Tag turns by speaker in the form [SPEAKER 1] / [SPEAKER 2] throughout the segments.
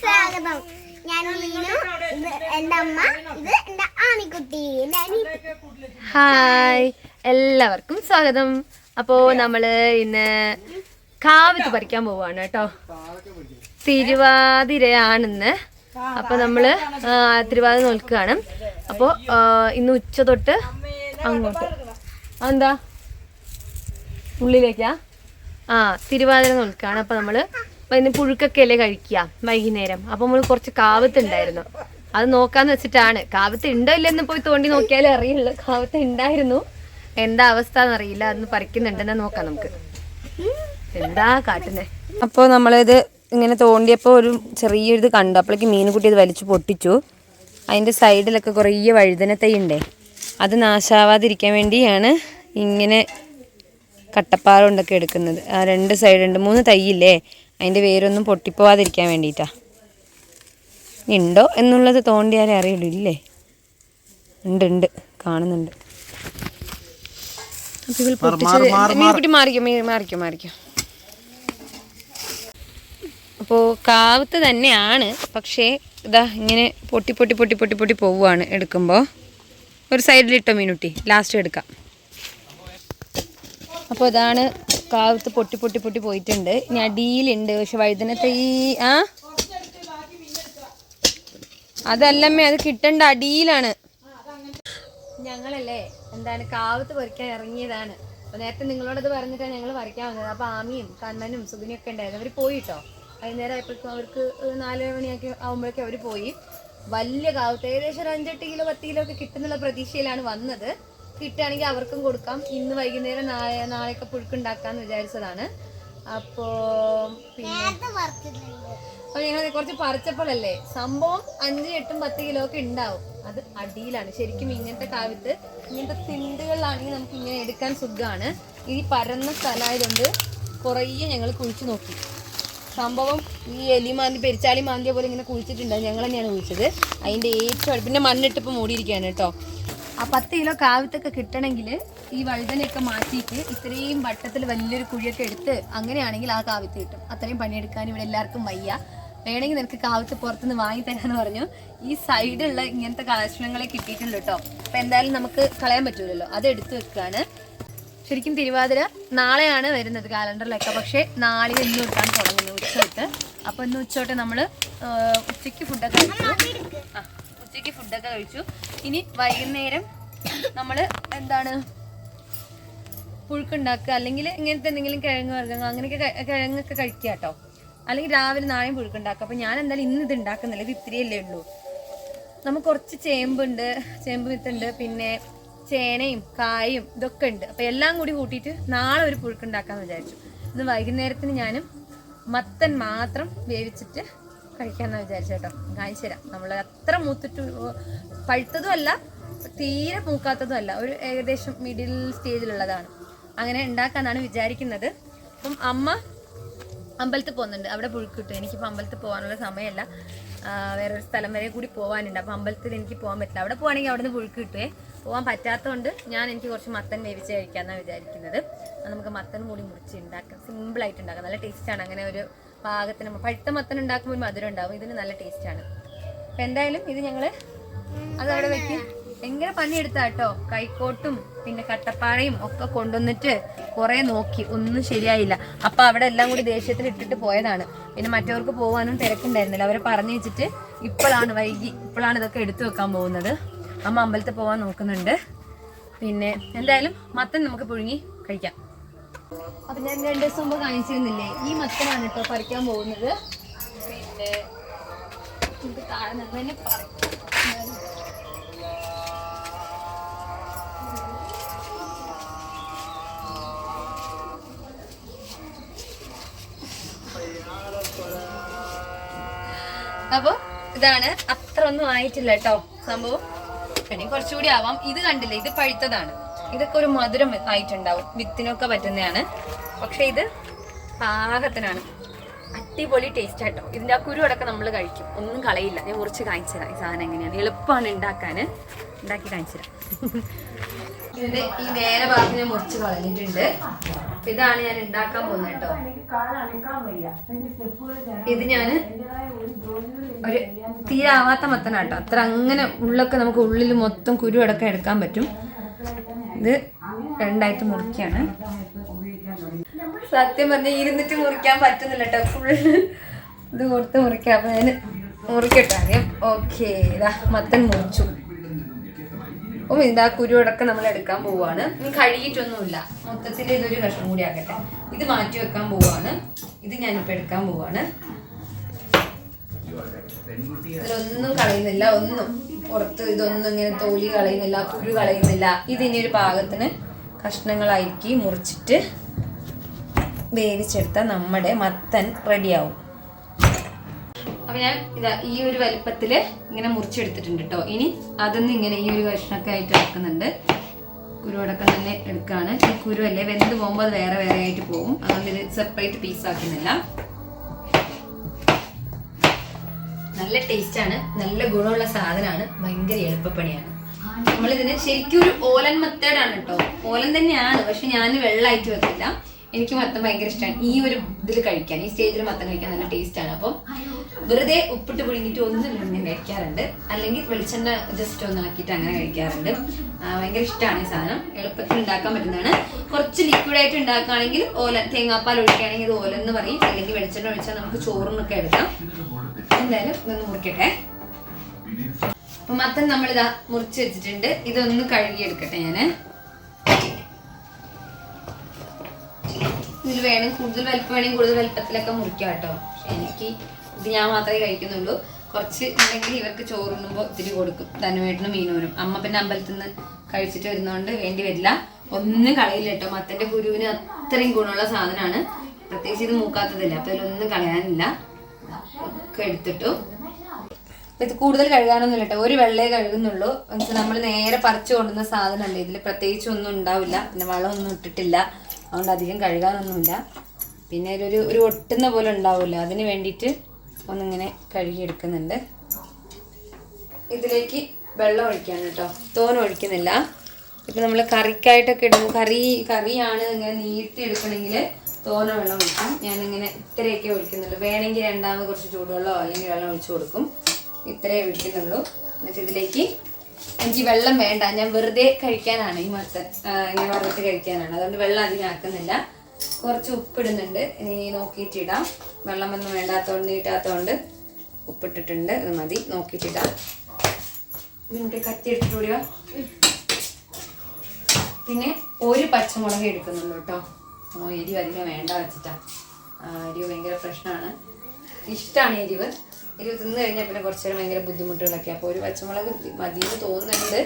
[SPEAKER 1] സ്വാഗതം. ഞാൻ മീനു. എന്റെ അമ്മ. ഇത് എന്റെ അനിയത്തി
[SPEAKER 2] ഹായ്. എല്ലാവർക്കും സ്വാഗതം. അപ്പോ നമ്മൾ ഇന്ന് കാവത്ത് പറിക്കാൻ പോവാണ് കേട്ടോ. തിരുവാതിരയാണെന്ന്. അപ്പൊ നമ്മൾ ആ, തിരുവാതിര നോൽക്കുകയാണ്. അപ്പോ ഇന്ന് ഉച്ച തൊട്ട് അങ്ങോട്ട്. എന്താ ഉള്ളിലേക്കാ? ആ തിരുവാതിര നോൽക്കുകയാണ്. അപ്പൊ നമ്മൾ ഇന്ന് പുഴുക്കൊക്കെ അല്ലേ കഴിക്കുക വൈകുന്നേരം. അപ്പൊ നമ്മൾ കുറച്ച് കാവത്ത് ഉണ്ടായിരുന്നു അത് നോക്കാന്ന് വെച്ചിട്ടാണ്. കാവത്ത് ഉണ്ടോ ഇല്ലെന്ന് പോയി തോണ്ടി നോക്കിയാലേ അറിയുള്ളൂ. കാവത്ത് ഉണ്ടായിരുന്നു. എന്താ അവസ്ഥ എന്നറിയില്ല അതൊന്ന് പറിക്കുന്നുണ്ടെന്ന് നോക്കാം നമുക്ക്. എന്താ കാട്ടുന്നേ? അപ്പോൾ നമ്മളിത് ഇങ്ങനെ തോണ്ടിയപ്പോൾ ഒരു ചെറിയൊരിത് കണ്ടു. അപ്പോഴേക്ക് മീനുകുട്ടി ഇത് വലിച്ചു പൊട്ടിച്ചു. അതിന്റെ സൈഡിലൊക്കെ കുറേ വഴുതന തൈ ഉണ്ടേ അത് നാശാവാതിരിക്കാൻ വേണ്ടിയാണ് ഇങ്ങനെ കട്ടപ്പാറ കൊണ്ടൊക്കെ എടുക്കുന്നത്. ആ രണ്ട് സൈഡ് ഉണ്ട് മൂന്ന് തൈയില്ലേ? അതിന്റെ വേരൊന്നും പൊട്ടിപ്പോവാതിരിക്കാൻ വേണ്ടിയിട്ടാണ് ഉണ്ടോ എന്നുള്ളത് തോണ്ടിയാലേ അറിയുള്ളൂ ഇല്ലേ? ഉണ്ട് ഉണ്ട്. കാണുന്നുണ്ട്. മീൻകുട്ടി മാറിക്കോ മാറിക്കോ അപ്പോൾ കാവത്ത് തന്നെയാണ് പക്ഷേ ഇതാ ഇങ്ങനെ പൊട്ടി പൊട്ടി പൊട്ടി പൊട്ടി പൊട്ടി പോവുകയാണ് എടുക്കുമ്പോൾ ഒരു സൈഡിലിട്ടോ മീനുട്ടി ലാസ്റ്റ് എടുക്കാം. അപ്പോൾ ഇതാണ് കാവത്ത് പൊട്ടി പൊട്ടി പൊട്ടി പോയിട്ടുണ്ട്. ഇനി അടിയിലുണ്ട്. പക്ഷെ വഴുതനത്തെ ഈ ആ? അതല്ലമ്മേ അത് കിട്ടേണ്ട അടിയിലാണ്. ഞങ്ങളല്ലേ എന്താണ് കാവത്ത് പറിക്കാൻ ഇറങ്ങിയതാണ്. അപ്പൊ നേരത്തെ നിങ്ങളോടത് പറഞ്ഞിട്ടാണ് ഞങ്ങൾ പറിക്കാൻ വന്നത്. അപ്പൊ ആമിയും കണ്ണനും സുഗിനിയും ഒക്കെ ഉണ്ടായിരുന്നു. അവർ പോയിട്ടോ? വൈകുന്നേരം ആയപ്പോഴേക്കും അവർക്ക് നാല് മണിയൊക്കെ ആകുമ്പോഴേക്കും അവർ പോയി. വലിയ കാവത്ത്. ഏകദേശം ഒരു അഞ്ചെട്ട് കിലോ പത്ത് കിലോ ഒക്കെ കിട്ടുന്നുള്ള പ്രതീക്ഷയിലാണ് വന്നത്. കിട്ടുകയാണെങ്കിൽ അവർക്കും കൊടുക്കാം. ഇന്ന് വൈകുന്നേരം നാളെ നാളെയൊക്കെ പുഴുക്കുണ്ടാക്കാന്ന് വിചാരിച്ചതാണ്. അപ്പോ പിന്നെ
[SPEAKER 1] നേരത്തെ പറിക്കുന്നുണ്ട്
[SPEAKER 2] അപ്പൊ ഞങ്ങൾ കുറച്ച് പറിച്ചപ്പോഴല്ലേ സംഭവം അഞ്ചും എട്ടും പത്ത് കിലോ ഒക്കെ ഉണ്ടാവും. അത് അടിയിലാണ്. ശരിക്കും ഇങ്ങനത്തെ കാവ്യത്ത് ഇങ്ങനത്തെ തിണ്ടുകളിലാണെങ്കിൽ നമുക്ക് ഇങ്ങനെ എടുക്കാൻ സുഖമാണ്. ഈ പരന്ന സ്ഥലമായതുകൊണ്ട് കുറേ ഞങ്ങൾ കുഴിച്ചു നോക്കി. സംഭവം ഈ എലി മാന്തി പെരിച്ചാളി മാന്തിയ പോലെ ഇങ്ങനെ കുഴിച്ചിട്ടുണ്ട്. ഞങ്ങൾ തന്നെയാണ് കുഴിച്ചത്. അതിന്റെ ഏറ്റവും പിന്നെ മണ്ണിട്ടിപ്പോൾ മൂടിയിരിക്കുകയാണ് കേട്ടോ. ആ പത്ത് കിലോ കാവത്തൊക്കെ കിട്ടണമെങ്കിൽ ഈ വഴുതനയൊക്കെ മാറ്റിയിട്ട് ഇത്രയും വട്ടത്തിൽ വലിയൊരു കുഴിയൊക്കെ എടുത്ത് അങ്ങനെയാണെങ്കിൽ ആ കാവത്ത് കിട്ടും. അത്രയും പണിയെടുക്കാൻ ഇവിടെ എല്ലാവർക്കും വയ്യ. വേണമെങ്കിൽ നിനക്ക് കാവത്ത് പുറത്തുനിന്ന് വാങ്ങി തരാന്ന് പറഞ്ഞു. ഈ സൈഡുള്ള ഇങ്ങനത്തെ കഷ്ണങ്ങളെ കിട്ടിയിട്ടുണ്ട് കേട്ടോ അപ്പം എന്തായാലും നമുക്ക് കളയാൻ പറ്റൂലല്ലോ. അത് എടുത്തു വെക്കുകയാണ് ശരിക്കും തിരുവാതിര നാളെയാണ് വരുന്നത് കാലണ്ടറിലൊക്കെ. പക്ഷേ നാളെ ഇന്ന് വെക്കാൻ തുടങ്ങുന്നു ഉച്ചോട്ട് അപ്പോൾ അപ്പൊ ഇന്ന് ഉച്ചോട്ട് നമ്മൾ ഉച്ചയ്ക്ക് ഫുഡൊക്കെ ആ. ഉച്ചയ്ക്ക് ഫുഡൊക്കെ കഴിച്ചു. ഇനി വൈകുന്നേരം നമ്മൾ എന്താണ് പുഴുക്കുണ്ടാക്കുക അല്ലെങ്കിൽ ഇങ്ങനത്തെ എന്തെങ്കിലും കിഴങ്ങ് വർഗങ്ങൾ അങ്ങനെയൊക്കെ കിഴങ്ങൊക്കെ കഴിക്കുക കേട്ടോ. അല്ലെങ്കിൽ രാവിലെ നാളെയും പുഴുക്കുണ്ടാക്കുക. അപ്പം ഞാൻ എന്തായാലും ഇന്ന് ഇത് ഉണ്ടാക്കുന്നില്ല. ഇത് ഇത്തിരിയല്ലേ ഉള്ളൂ. നമുക്ക് കുറച്ച് ചേമ്പുണ്ട് ചേമ്പ് വിത്തുണ്ട് പിന്നെ ചേനയും കായും ഇതൊക്കെ ഉണ്ട്. അപ്പം എല്ലാം കൂടി കൂട്ടിയിട്ട് നാളെ ഒരു പുഴുക്കുണ്ടാക്കാമെന്ന് വിചാരിച്ചു. ഇന്ന് വൈകുന്നേരത്തിന് ഞാനും മത്തൻ മാത്രം വേവിച്ചിട്ട് കഴിക്കാമെന്നാണ് വിചാരിച്ചു കേട്ടോ കാണിച്ചു തരാം. നമ്മൾ അത്ര മൂത്തിട്ട് പഴുത്തതും അല്ല തീരെ മൂക്കാത്തതും അല്ല. ഒരു ഏകദേശം മിഡിൽ സ്റ്റേജിലുള്ളതാണ് അങ്ങനെ ഉണ്ടാക്കാന്നാണ് വിചാരിക്കുന്നത്. അപ്പം അമ്മ അമ്പലത്തിൽ പോകുന്നുണ്ട്. അവിടെ പുഴുക്കിട്ടു. എനിക്കിപ്പോൾ അമ്പലത്തിൽ പോകാനുള്ള സമയമല്ല. വേറൊരു സ്ഥലം വരെ കൂടി പോകാനുണ്ട് അപ്പോൾ അമ്പലത്തിൽ എനിക്ക് പോകാൻ പറ്റില്ല. അവിടെ പോകുകയാണെങ്കിൽ അവിടെ നിന്ന് പുഴുക്ക് കിട്ടുവേ. പോകാൻ പറ്റാത്തതുകൊണ്ട് ഞാൻ എനിക്ക് കുറച്ച് മത്തൻ വേവിച്ച് കഴിക്കാമെന്നാണ് വിചാരിക്കുന്നത്. നമുക്ക് മത്തൻ കൂടി മുറിച്ച് ഉണ്ടാക്കാം. സിമ്പിളായിട്ട് ഉണ്ടാക്കാം. നല്ല ടേസ്റ്റാണ് അങ്ങനെ ഒരു പാകത്തിന് പഴുത്ത മത്തൻ ഉണ്ടാക്കുമ്പോൾ മധുരം ഉണ്ടാവും. ഇതിന് നല്ല ടേസ്റ്റാണ് അപ്പം എന്തായാലും ഇത് ഞങ്ങൾ അത് അവിടെ വെക്കും ഭയങ്കര പണിയെടുത്താ കേട്ടോ കൈക്കോട്ടും പിന്നെ കട്ടപ്പാറയും ഒക്കെ കൊണ്ടുവന്നിട്ട് കുറെ നോക്കി. ഒന്നും ശരിയായില്ല. അപ്പൊ അവിടെ എല്ലാം കൂടി ദേഷ്യത്തിൽ ഇട്ടിട്ട് പോയതാണ്. പിന്നെ മറ്റവർക്ക് പോകാനും തിരക്കുണ്ടായിരുന്നില്ല. അവരെ പറഞ്ഞു വെച്ചിട്ട് ഇപ്പോഴാണ് വൈകി. ഇപ്പോഴാണ് ഇതൊക്കെ എടുത്തു വെക്കാൻ പോകുന്നത്. അമ്മ അമ്പലത്തിൽ പോകാൻ നോക്കുന്നുണ്ട്. പിന്നെ എന്തായാലും മത്തൻ നമുക്ക് പുഴുങ്ങി കഴിക്കാം. അപ്പൊ ഞാൻ രണ്ട് ദിവസം മുമ്പ് കാണിച്ചിരുന്നില്ലേ? ഈ മത്തനാണ് കേട്ടോ പറിക്കാൻ പോകുന്നത്. പിന്നെ അപ്പൊ ഇതാണ്. അത്ര ഒന്നും ആയിട്ടില്ല കേട്ടോ സംഭവം. കുറച്ചുകൂടി ആവാം. ഇത് കണ്ടില്ലേ? ഇത് പഴുത്തതാണ്. ഇതൊക്കെ ഒരു മധുരം ആയിട്ടുണ്ടാവും. വിത്തിനൊക്കെ പറ്റുന്നതാണ്. പക്ഷെ ഇത് പാകത്തിനാണ്. അടിപൊളി ടേസ്റ്റ് ആട്ടോ. ഇതിന്റെ ആ കുരു അടക്കം നമ്മൾ കഴിക്കും. ഒന്നും കളയില്ല. ഞാൻ മുറിച്ച് കാണിച്ചു തരാം ഈ സാധനം എങ്ങനെയാണ്. എളുപ്പമാണ് ഉണ്ടാക്കാൻ ഉണ്ടാക്കി കാണിച്ചു തരാം ഇതിന്റെ ഈ നേരെ ഭാഗത്ത് ഞാൻ മുറിച്ച് കളഞ്ഞിട്ടുണ്ട്. ഇതാണ് ഞാൻ ഉണ്ടാക്കാൻ പോകുന്നത് കേട്ടോ. ഇത് ഞാൻ ഒരു തീരാവാത്ത മത്തനാട്ടോ. അത്ര അങ്ങനെ ഉള്ളൊക്കെ നമുക്ക് ഉള്ളിൽ മൊത്തം കുരു അടക്കം എടുക്കാൻ പറ്റും. ഇത് രണ്ടായിട്ട് മുറിക്കാണ്. സത്യം പറഞ്ഞ ഇരുന്നിട്ട് മുറിക്കാൻ പറ്റുന്നില്ല കേട്ടോ ഫുൾ ഇത് കൊടുത്ത് മുറിക്കാം. അപ്പം ഞാൻ മുറിക്കട്ടെ ആദ്യം. ഓക്കെ ഇതാ മത്തൻ മുറിച്ചു. ഓ ഇതാ കുരുവടക്ക നമ്മൾ എടുക്കാൻ പോവാണ്. ഇനി കഴുകിയിട്ടൊന്നുമില്ല. മൊത്തത്തിൽ ഇതൊരു കഷ്ണം കൂടി ആക്കട്ടെ ഇത് മാറ്റി വെക്കാൻ പോവാണ്. ഇത് ഞാനിപ്പോ എടുക്കാൻ പോവാണ്. ഇതിലൊന്നും കളയുന്നില്ല ഒന്നും. പുറത്ത് ഇതൊന്നും ഇങ്ങനെ തോലി കളയുന്നില്ല കുരു കളയുന്നില്ല. ഇതിനി ഒരു പാകത്തിന് കഷ്ണങ്ങളാക്കി മുറിച്ചിട്ട് വേവിച്ചെടുത്താൽ നമ്മുടെ മത്തൻ റെഡിയാവും. അപ്പം ഞാൻ ഇതാ ഈ ഒരു വലിപ്പത്തിൽ ഇങ്ങനെ മുറിച്ചെടുത്തിട്ടുണ്ട് കേട്ടോ ഇനി അതൊന്നും ഇങ്ങനെ ഈ ഒരു കഷ്ണമൊക്കെ ആയിട്ട് എടുക്കുന്നുണ്ട് കുരുവടക്കം തന്നെ എടുക്കുകയാണ് ഈ കുരുവല്ലേ വെന്ത് പോകുമ്പോൾ അത് വേറെ വേറെ ആയിട്ട് പോകും. അതുകൊണ്ട് ഇത് സെപ്പറേറ്റ് പീസ് നല്ല ടേസ്റ്റ് ആണ് നല്ല ഗുണമുള്ള സാധനമാണ് ഭയങ്കര എളുപ്പപ്പണിയാണ്. നമ്മളിതിന് ശരിക്കും ഒരു ഓലൻ മെത്തേഡ് ആണ് കേട്ടോ. ഓലൻ തന്നെയാണ് പക്ഷെ ഞാൻ വെള്ളമായിട്ട് വെക്കില്ല. എനിക്ക് മത്തം ഭയങ്കര ഇഷ്ടമാണ് ഈ ഒരു ഇതിൽ കഴിക്കാൻ ഈ സ്റ്റേജിൽ മത്തം കഴിക്കാൻ നല്ല ടേസ്റ്റ് ആണ്. അപ്പം വെറുതെ ഉപ്പിട്ട് പുഴുങ്ങിയിട്ട് ഒന്നും ഞാൻ കഴിക്കാറുണ്ട്. അല്ലെങ്കിൽ വെളിച്ചെണ്ണ ജസ്റ്റ് ഒന്ന് ആക്കിയിട്ട് അങ്ങനെ കഴിക്കാറുണ്ട്. ഭയങ്കര ഇഷ്ടമാണ് ഈ സാധനം. എളുപ്പത്തിൽ ഉണ്ടാക്കാൻ പറ്റുന്നതാണ്. കുറച്ച് ലിക്വിഡായിട്ട് ഉണ്ടാക്കുകയാണെങ്കിൽ ഓല തേങ്ങാപ്പാൽ ഒഴിക്കുകയാണെങ്കിൽ ഇത് ഓലൻ എന്ന് പറയും. അല്ലെങ്കിൽ വെളിച്ചെണ്ണ ഒഴിച്ചാൽ നമുക്ക് ചോറിനൊക്കെ എടുക്കാം. എന്തായാലും ഇതൊന്ന് മുറിക്കട്ടെ. അപ്പൊ മത്തൻ നമ്മളിതാ മുറിച്ച് വെച്ചിട്ടുണ്ട്. ഇതൊന്ന് കഴുകി എടുക്കട്ടെ ഞാൻ. ഇതിൽ വേണം കൂടുതൽ വലിപ്പം വേണമെങ്കിൽ കൂടുതൽ വലിപ്പത്തിലൊക്കെ മുറിക്കാം കേട്ടോ. എനിക്ക് ഇത് ഞാൻ മാത്രമേ കഴിക്കുന്നുള്ളൂ. കുറച്ച് ഉണ്ടെങ്കിൽ ഇവർക്ക് ചോറുണ്ണുമ്പോൾ ഇത്തിരി കൊടുക്കും. ധനുവേട്ടനും മീനൂരും അമ്മ പിന്നെ അമ്പലത്തിൽ നിന്ന് കഴിച്ചിട്ട് വരുന്നതുകൊണ്ട് വേണ്ടി വരില്ല. ഒന്നും കളയില്ല കേട്ടോ. മത്തന്റെ കുരുവിന് അത്രയും ഗുണമുള്ള സാധനമാണ്. പ്രത്യേകിച്ച് ഇത് മൂക്കാത്തതല്ല. അപ്പോൾ ഇതിലൊന്നും കളയാനില്ല. ഒക്കെ എടുത്തിട്ടു. ഇത് കൂടുതൽ കഴുകാനൊന്നും കേട്ടോ ഒരു വെള്ളേ കഴുകുന്നുള്ളൂ. നമ്മൾ നേരെ പറിച്ചു കൊണ്ടുവന്ന സാധനമല്ലേ ഇതിൽ പ്രത്യേകിച്ച് ഒന്നും ഉണ്ടാവില്ല. പിന്നെ വളമൊന്നും ഇട്ടിട്ടില്ല. അതുകൊണ്ട് അധികം കഴുകാനൊന്നുമില്ല. പിന്നെ ഒരു ഒരു ഒട്ടുന്ന പോലെ ഉണ്ടാവില്ല അതിന് വേണ്ടിയിട്ട് ഒന്നിങ്ങനെ കഴുകിയെടുക്കുന്നുണ്ട്. ഇതിലേക്ക് വെള്ളം ഒഴിക്കാൻ കേട്ടോ. തോന ഒഴിക്കുന്നില്ല. ഇപ്പം നമ്മൾ കറിക്കായിട്ടൊക്കെ ഇടുമ്പോൾ കറി കറിയാണ് ഇങ്ങനെ നീട്ടി എടുക്കണമെങ്കിൽ തോന വെള്ളം ഒഴിക്കും. ഞാനിങ്ങനെ ഇത്രയൊക്കെ ഒഴിക്കുന്നുള്ളൂ. വേണമെങ്കിൽ രണ്ടാമത് കുറച്ച് ചൂടുവെള്ളമോ അല്ലെങ്കിൽ വെള്ളം ഒഴിച്ചു കൊടുക്കും. ഇത്രയേ ഒഴിക്കുന്നുള്ളൂ. എന്നിട്ട് ഇതിലേക്ക് എനിക്ക് വെള്ളം വേണ്ട. ഞാൻ വെറുതെ കഴിക്കാനാണ് ഈ മത്തൻ ഇങ്ങനെ വറുത്ത് കഴിക്കാനാണ്. അതുകൊണ്ട് വെള്ളം അധികം ആക്കുന്നില്ല. കുറച്ച് ഉപ്പിടുന്നുണ്ട്. ഇനി നോക്കിയിട്ടിടാം വെള്ളമൊന്നും വേണ്ടാത്തതുകൊണ്ട് നീട്ടാത്തതുകൊണ്ട് ഉപ്പിട്ടിട്ടുണ്ട്. ഇത് മതി. നോക്കിയിട്ടിടാം ഇതിനൊക്കെ കത്തി എടുത്തിട്ട് പിന്നെ ഒരു പച്ചമുളക് എടുക്കുന്നുള്ളൂ കേട്ടോ. ഓ എരിവ് അധികം വേണ്ട വെച്ചിട്ടാ. എരിവ് ഭയങ്കര പ്രശ്നമാണ്. ഇഷ്ടമാണ് എരിവ്. എരിവ് തിന്നു കഴിഞ്ഞാൽ പിന്നെ കുറച്ച് നേരം ഭയങ്കര ബുദ്ധിമുട്ടുകളൊക്കെ. അപ്പോൾ ഒരു പച്ചമുളക് മതിയെന്ന് തോന്നുന്നുണ്ട്.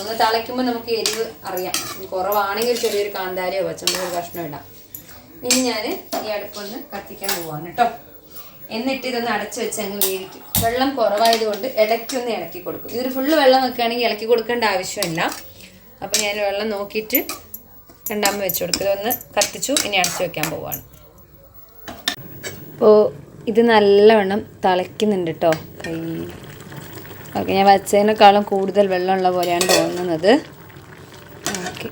[SPEAKER 2] ഒന്ന് തിളയ്ക്കുമ്പോൾ നമുക്ക് എരിവ് അറിയാം. കുറവാണെങ്കിൽ ചെറിയൊരു കാന്താരിയോ പച്ചമുളക് കഷ്ണം ഇടാം. ഇനി ഞാൻ ഈ അടുപ്പൊന്ന് കത്തിക്കാൻ പോവാണ് കേട്ടോ. എന്നിട്ട് ഇതൊന്ന് അടച്ചു വെച്ച് അങ്ങ് വേവിക്കും. വെള്ളം കുറവായതുകൊണ്ട് ഇടയ്ക്കൊന്ന് ഇളക്കി കൊടുക്കും. ഇതൊരു ഫുള്ള് വെള്ളം വെക്കുകയാണെങ്കിൽ ഇളക്കി കൊടുക്കേണ്ട ആവശ്യമില്ല. അപ്പോൾ ഞാൻ വെള്ളം നോക്കിയിട്ട് രണ്ടാമത് വെച്ച് കൊടുക്കും ഇതൊന്ന് കത്തിച്ചു ഇനി അടച്ചു വെക്കാൻ പോവുകയാണ് അപ്പോൾ ഇത് നല്ലവണ്ണം തിളയ്ക്കുന്നുണ്ട് കേട്ടോ കൈ. ഓക്കെ ഞാൻ വച്ചതിനേക്കാളും കൂടുതൽ വെള്ളമുള്ള പോലെയാണ് തോന്നുന്നത്. ഓക്കെ.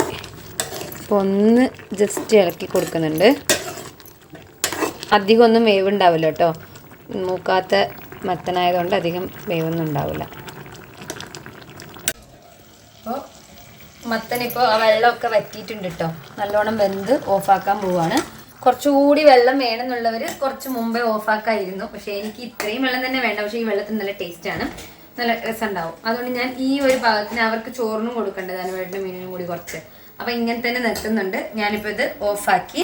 [SPEAKER 2] അപ്പോൾ ഒന്ന് ജസ്റ്റ് ഇളക്കി കൊടുക്കുന്നുണ്ട്. അധികം ഒന്നും വേവ് ഉണ്ടാവില്ല കേട്ടോ മൂക്കാത്ത മത്തനായതുകൊണ്ട് അധികം വേവൊന്നും ഉണ്ടാവില്ല. അപ്പോൾ മത്തനിപ്പോൾ ആ വെള്ളമൊക്കെ വറ്റിയിട്ടുണ്ട് കേട്ടോ നല്ലോണം വെന്ത് ഓഫാക്കാൻ പോവാണ്. കുറച്ചുകൂടി വെള്ളം വേണമെന്നുള്ളവർ കുറച്ച് മുമ്പേ ഓഫാക്കായിരുന്നു. പക്ഷേ എനിക്ക് ഇത്രയും വെള്ളം തന്നെ വേണ്ട. പക്ഷേ ഈ വെള്ളത്തിന് നല്ല ടേസ്റ്റ് ആണ്. നല്ല രസമുണ്ടാവും. അതുകൊണ്ട് ഞാൻ ഈ ഒരു ഭാഗത്തിന് അവർക്ക് ചോറിനും കൊടുക്കേണ്ടത് അനുവേട്ടനും മീനിനും കൂടി കുറച്ച്. അപ്പം ഇങ്ങനെ തന്നെ നിർത്തുന്നുണ്ട്. ഞാനിപ്പോൾ ഇത് ഓഫാക്കി.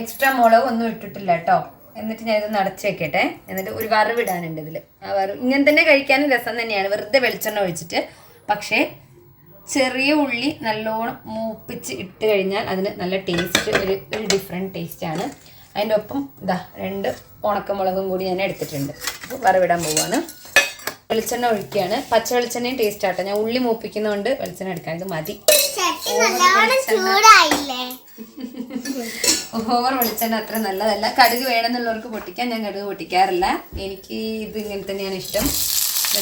[SPEAKER 2] എക്സ്ട്രാ മുളക് ഒന്നും ഇട്ടിട്ടില്ല കേട്ടോ എന്നിട്ട് ഞാൻ ഇതൊന്ന് വെക്കട്ടെ. എന്നിട്ട് ഒരു വറവിടാനുണ്ട് ഇതിൽ ആ വറവ് ഇങ്ങനെ തന്നെ കഴിക്കാനും രസം തന്നെയാണ്. വെറുതെ വെളിച്ചെണ്ണ ഒഴിച്ചിട്ട്. പക്ഷേ ചെറിയ ഉള്ളി നല്ലോണം മൂപ്പിച്ച് ഇട്ട് കഴിഞ്ഞാൽ അതിന് നല്ല ടേസ്റ്റ് ഒരു ഒരു ഡിഫറെന്റ് ടേസ്റ്റാണ് അതിന്റെ ഒപ്പം ഇതാ രണ്ട് ഉണക്കമുളകും കൂടി ഞാൻ എടുത്തിട്ടുണ്ട്. അപ്പോൾ വറവിടാൻ പോവാണ്. വെളിച്ചെണ്ണ ഒഴിക്കുകയാണ്. പച്ച വെളിച്ചെണ്ണയും ടേസ്റ്റ് ആട്ടെ. ഞാൻ ഉള്ളി മൂപ്പിക്കുന്നതുകൊണ്ട് വെളിച്ചെണ്ണ എടുക്കാൻ ഇത് മതി. ഓവർ വെളിച്ചെണ്ണ. അത്ര നല്ലതല്ല. കടുക് വേണമെന്നുള്ളവർക്ക് പൊട്ടിക്കാൻ ഞാൻ കടുക് പൊട്ടിക്കാറില്ല. എനിക്ക് ഇത് ഇങ്ങനെ തന്നെയാണ് ഇഷ്ടം.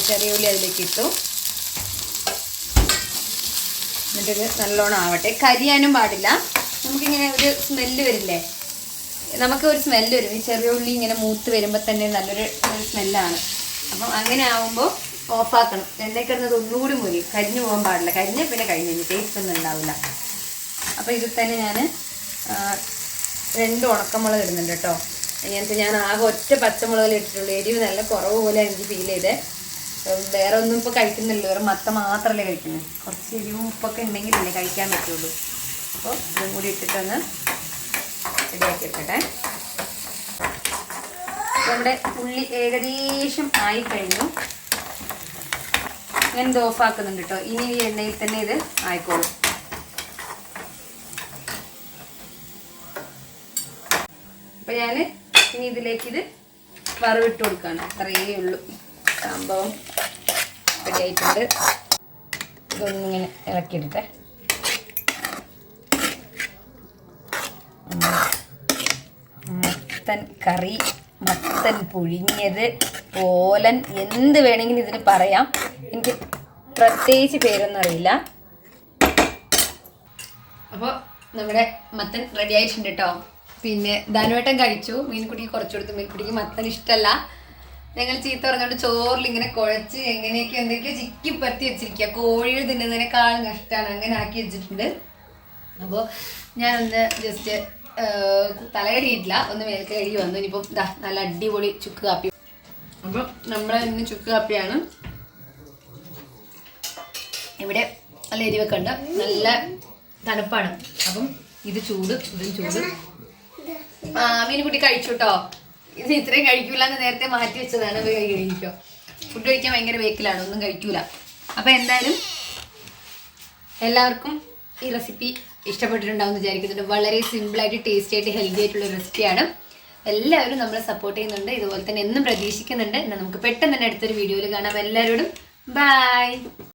[SPEAKER 2] ചെറിയ ഉള്ളി അതിലേക്ക് ഇട്ടു. എന്നിട്ടിത് നല്ലോണം ആവട്ടെ. കരിയാനും പാടില്ല. നമുക്കിങ്ങനെ ഒരു സ്മെല്ല് വരില്ലേ? നമുക്ക് ഒരു സ്മെല്ല് വരും. ഈ ചെറിയ ഉള്ളി ഇങ്ങനെ മൂത്ത് വരുമ്പോൾ തന്നെ നല്ലൊരു സ്മെല്ലാണ് അപ്പം അങ്ങനെ ആവുമ്പോൾ ഓഫാക്കണം എണ്ണ കിടന്നത് ഒന്നുകൂടി മുരി കരിഞ്ഞു പോകാൻ പാടില്ല. കരിഞ്ഞ പിന്നെ കഴിഞ്ഞു ടേസ്റ്റ് ഒന്നും ഉണ്ടാവില്ല. അപ്പോൾ ഇതിൽ തന്നെ ഞാൻ രണ്ട് ഉണക്കമുളക് ഇടുന്നുണ്ട് കേട്ടോ. ഇങ്ങനത്തെ ഞാൻ ആകെ ഒറ്റ പച്ചമുളകിൽ ഇട്ടിട്ടുള്ളൂ. എരിവ് നല്ല കുറവ് പോലെ എനിക്ക് ഫീൽ ചെയ്തേ. വേറെ ഒന്നും ഇപ്പോൾ കഴിക്കുന്നില്ല. വേറെ മത്ത മാത്രമല്ലേ കഴിക്കുന്നത് കുറച്ച് എരിവും ഉപ്പൊക്കെ ഉണ്ടെങ്കിലല്ലേ കഴിക്കാൻ പറ്റുള്ളൂ. അപ്പോൾ ഇതും കൂടി ഇട്ടിട്ടൊന്ന് റെഡിയാക്കി എടുക്കട്ടെ നമ്മുടെ ഉള്ളി ഏകദേശം ആയി കഴിഞ്ഞു ഞാൻ ഇത് ഓഫാക്കുന്നുണ്ട് കേട്ടോ ഇനി ഈ എണ്ണയിൽ തന്നെ ഇത് ആയിക്കോളും. അപ്പൊ ഞാൻ ഇനി ഇതിലേക്ക് ഇത് വറവിട്ട് കൊടുക്കുകയാണ് അത്രയേ ഉള്ളൂ. സംഭവം റെഡി ആയിട്ടുണ്ട്. ഇതൊന്നിങ്ങനെ ഇളക്കിയിട്ടെ മത്തൻ കറി മത്തൻ പുഴുങ്ങിയത് ഓലൻ എന്ത് വേണമെങ്കിലും ഇതിന് പറയാം. എനിക്ക് പ്രത്യേകിച്ച് പേരൊന്നും അറിയില്ല. അപ്പോൾ നമ്മുടെ മത്തൻ റെഡി ആയിട്ടുണ്ട് കേട്ടോ പിന്നെ ധനുവേട്ടൻ കഴിച്ചു. മീൻകുട്ടിക്ക് കുറച്ചു കൊടുത്തു. മീൻകുട്ടിക്ക് മത്തൻ ഇഷ്ടമല്ല ഞങ്ങൾ ചീത്ത പറഞ്ഞുകൊണ്ട് ചോറിൽ ഇങ്ങനെ കുഴച്ച് എങ്ങനെയൊക്കെ എന്തൊക്കെയോ ചിക്കി പറ്റി വെച്ചിരിക്കുക കോഴികൾ തിന്നുന്നതിനേക്കാൾ കഷ്ടമാണ് അങ്ങനെ ആക്കി വെച്ചിട്ടുണ്ട്. അപ്പോൾ ഞാനൊന്ന് ജസ്റ്റ് തല ഒന്ന് മേൽക്ക് കഴുകി വന്നു. ഇനിയിപ്പം ദാ നല്ല അടിപൊളി ചുക്ക് കാപ്പി. അപ്പം നമ്മളെ ഇന്ന് ചുക്ക് കാപ്പിയാണ്. ഇവിടെ നല്ല എരിവൊക്കെ ഉണ്ട് നല്ല തണുപ്പാണ്. അപ്പം ഇത് ചൂട് ഇതും ചൂട്. ആ മീനുകുട്ടി കഴിച്ചു കേട്ടോ ഇത് ഇത്രയും കഴിക്കൂല എന്ന് നേരത്തെ മാറ്റി വെച്ചതാണ് കഴിക്കുക. ഫുഡ് കഴിക്കാൻ ഭയങ്കര വേക്കിലാണ് ഒന്നും കഴിക്കൂല. അപ്പം എന്തായാലും എല്ലാവർക്കും ഈ റെസിപ്പി ഇഷ്ടപ്പെട്ടിട്ടുണ്ടാവും എന്ന് വിചാരിക്കുന്നുണ്ട്. വളരെ സിമ്പിളായിട്ട് ടേസ്റ്റി ആയിട്ട് ഹെൽത്തി ആയിട്ടുള്ള റെസിപ്പിയാണ് എല്ലാവരും നമ്മളെ സപ്പോർട്ട് ചെയ്യുന്നുണ്ട്. ഇതുപോലെ തന്നെ എന്നും പ്രതീക്ഷിക്കുന്നുണ്ട്. എന്നാൽ നമുക്ക് പെട്ടെന്ന് തന്നെ അടുത്തൊരു വീഡിയോയിൽ കാണാം. എല്ലാവരോടും ബൈ